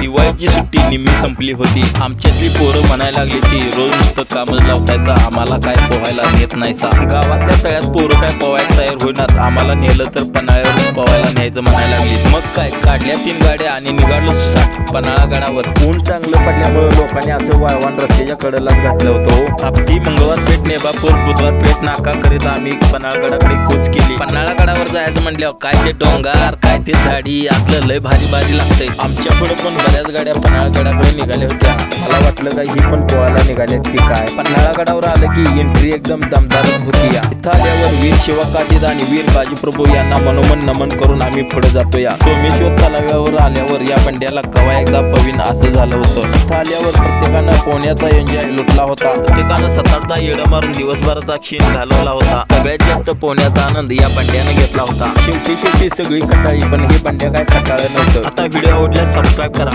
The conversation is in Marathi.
दिवाळीची सुट्टी निम्मी संपली होती. आमच्यातली पोरं म्हणायला लागली ती रोज नुसतं कामच लावतायचा आम्हाला काय पोहायला येत नाही सा गावातल्या सगळ्यात पोरं काय पोहायला तयार होईनात आम्हाला नेलं तर पन्हाळ्यावर पोहायला न्यायचं म्हणायला लागली. मग काय काढल्या तीन गाड्या आणि निघालो साठ पन्हाळा गडावर ऊन चांगलं पडल्यामुळे लोकांनी असं वाळवान रस्त्याच्या कडेलाच घातलं होतं. आपली मंगळवार पेठ नेबापूर बुधवार पेठ नाका करीत आम्ही पन्हाळगडाकडे कूच केली. पन्हाळा जायचं म्हणल्यावर काय ते डोंगर काय ते झाडी आपलं लय भारी भारी लागतंय. आमच्या पुढे पण बऱ्याच गाड्या पन्हाळगडाकडे निघाल्या होत्या. मला वाटलं काय ही पण पोहायला निघाल्यात की काय? पन्हाळगडावर आलं की एंट्री एकदम दमदार होती या. इथं आल्यावर वीर शिवकाजीद आणि वीर बाजीप्रभू यांना मनोमन नमन करून आम्ही पुढे जातो या. सोमेश्वर तलाव्यावर पंड्याला कवा एकदा पवीन असं झालं होतं. इथं आल्यावर प्रत्येकानं पोहण्याचा एन्जॉय लुटला होता. प्रत्येकानं सतरदा येडं मारून दिवसभराचा क्षीण घालवला होता. सगळ्यात जास्त पोहण्याचा आनंद या पंड्यानं घेतला होता. शेवटी शेवटी सगळी कटाळी पण हे पंड्या काय कटाळं नव्हतं. आता व्हिडिओ आवडल्यास सबस्क्राईब करा.